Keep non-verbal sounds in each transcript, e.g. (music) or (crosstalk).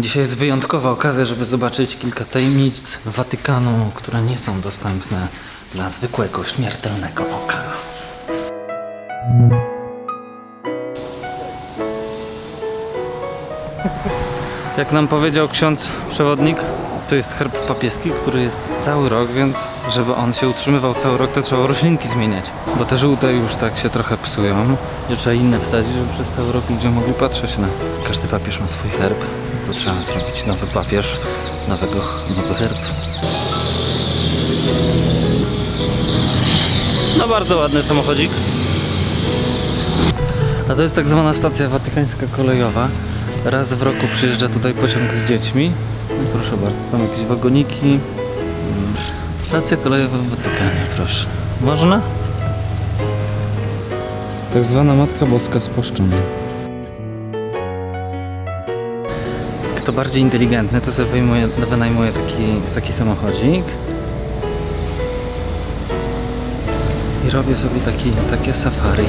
Dzisiaj jest wyjątkowa okazja, żeby zobaczyć kilka tajemnic Watykanu, które nie są dostępne dla zwykłego, śmiertelnego oka. Jak nam powiedział ksiądz przewodnik, to jest herb papieski, który jest cały rok, więc żeby on się utrzymywał cały rok, to trzeba roślinki zmieniać. Bo te żółte już tak się trochę psują, że trzeba inne wsadzić, żeby przez cały rok ludzie mogli patrzeć na... Każdy papież ma swój herb, to trzeba zrobić nowy papież, nowego, nowy herb. No bardzo ładny samochodzik. A to jest tak zwana stacja watykańska kolejowa. Raz w roku przyjeżdża tutaj pociąg z dziećmi. No proszę bardzo, tam jakieś wagoniki. Stacja kolejowa w Watykanie, proszę. Można? Tak zwana Matka Boska spłaszczona. Kto bardziej inteligentny, to sobie wyjmuje, wynajmuje taki, taki samochodzik. I robię sobie taki, takie safari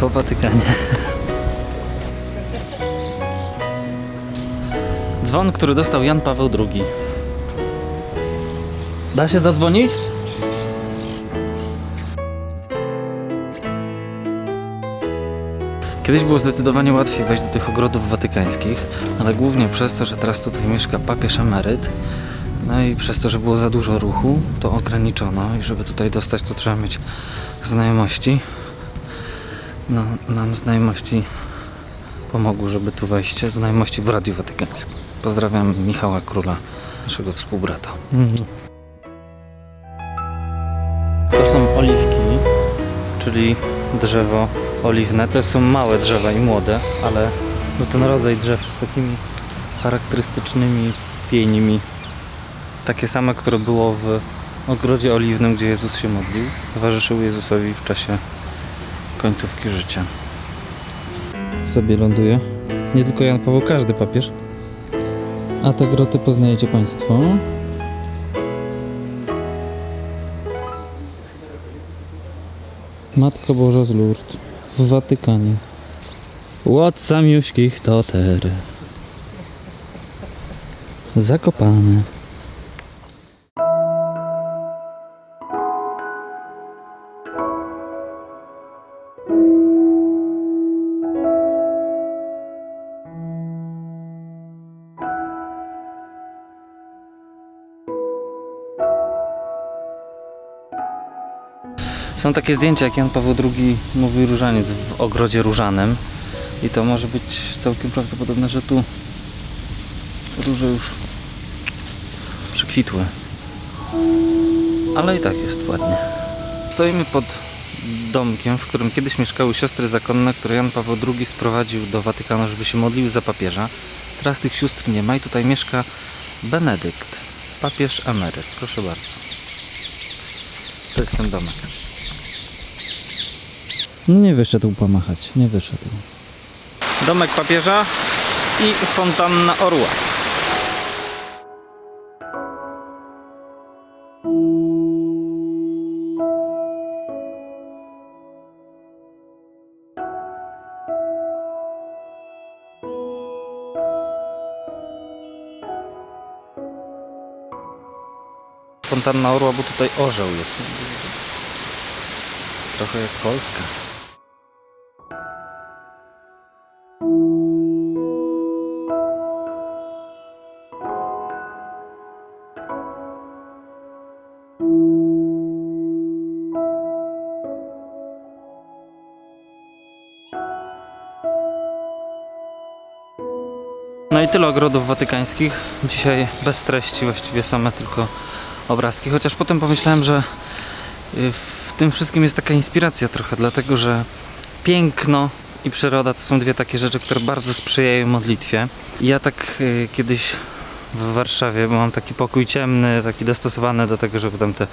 po Watykanie. (laughs) Dzwon, który dostał Jan Paweł II. Da się zadzwonić? Kiedyś było zdecydowanie łatwiej wejść do tych ogrodów watykańskich, ale głównie przez to, że teraz tutaj mieszka papież emeryt, no i przez to, że było za dużo ruchu, to ograniczono i żeby tutaj dostać, to trzeba mieć znajomości. No, nam znajomości pomogły, żeby tu wejść. Znajomości w Radiu Watykańskim. Pozdrawiam Michała Króla, naszego współbrata. To są oliwki, czyli drzewo oliwne. To są małe drzewa i młode, ale no ten rodzaj drzew z takimi charakterystycznymi pienimi. Takie same, które było w ogrodzie oliwnym, gdzie Jezus się modlił. Towarzyszył Jezusowi w czasie końcówki życia. Sobie ląduje. Nie tylko Jan Paweł, każdy papież. A te groty poznajecie Państwo. Matka Boża z Lourdes w Watykanie. Łodca miuśkich totery. Zakopane. Są takie zdjęcia, jak Jan Paweł II mówił różaniec w ogrodzie różanym. I to może być całkiem prawdopodobne, że tu róże już przekwitły. Ale i tak jest ładnie. Stoimy pod domkiem, w którym kiedyś mieszkały siostry zakonne, które Jan Paweł II sprowadził do Watykanu, żeby się modliły za papieża. Teraz tych sióstr nie ma i tutaj mieszka Benedykt, papież emeryt. Proszę bardzo. To jest ten domek. No nie wyszedł pomachać, nie wyszedł. Domek papieża i fontanna orła. Fontanna orła, bo tutaj orzeł jest. Trochę jak Polska. No i tyle ogrodów watykańskich. Dzisiaj bez treści, właściwie same tylko obrazki. Chociaż potem pomyślałem, że y, w tym wszystkim jest taka inspiracja trochę, dlatego że piękno i przyroda to są dwie takie rzeczy, które bardzo sprzyjają modlitwie. Ja tak y, kiedyś w Warszawie, bo mam taki pokój ciemny, taki dostosowany do tego, żeby tam te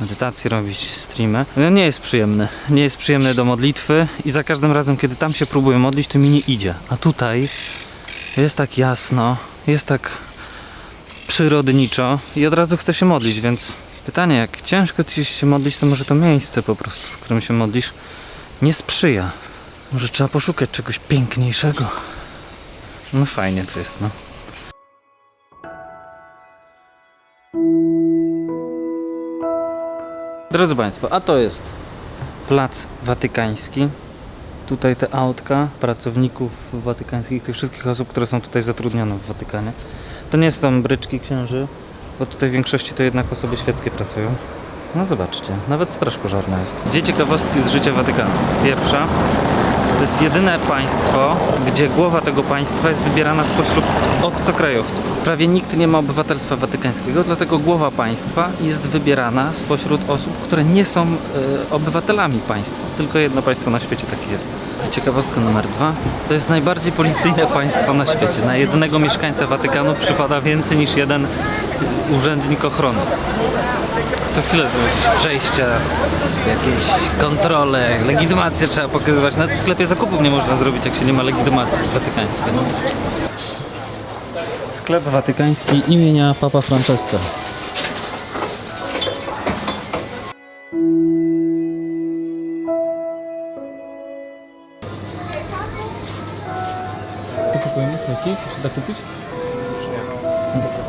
medytacje robić, streamy. No nie jest przyjemny. Nie jest przyjemny do modlitwy i za każdym razem, kiedy tam się próbuję modlić, to mi nie idzie. A tutaj jest tak jasno, jest tak przyrodniczo i od razu chce się modlić, więc pytanie, jak ciężko ci się modlić, to może to miejsce po prostu, w którym się modlisz, nie sprzyja. Może trzeba poszukać czegoś piękniejszego. No fajnie to jest, no. Drodzy Państwo, a to jest Plac Watykański. Tutaj te autka pracowników watykańskich, tych wszystkich osób, które są tutaj zatrudnione w Watykanie. To nie są bryczki księży, bo tutaj w większości to jednak osoby świeckie pracują. No zobaczcie, nawet straż pożarna jest. Dwie ciekawostki z życia Watykanu. Pierwsza, to jest jedyne państwo, gdzie głowa tego państwa jest wybierana spośród obcokrajowców. Prawie nikt nie ma obywatelstwa watykańskiego, dlatego głowa państwa jest wybierana spośród osób, które nie są e, obywatelami państwa. Tylko jedno państwo na świecie takie jest. Ciekawostka numer dwa. To jest najbardziej policyjne państwo na świecie. Na jednego mieszkańca Watykanu przypada więcej niż jeden urzędnik ochrony. Co chwilę są jakieś przejścia, jakieś kontrole, legitymację trzeba pokazywać. Nawet w sklepie zakupów nie można zrobić, jak się nie ma legitymacji watykańskiej. No. Sklep watykański imienia Papa Francesca. Kupujemy fleki? Tu się da kupić? Już nie.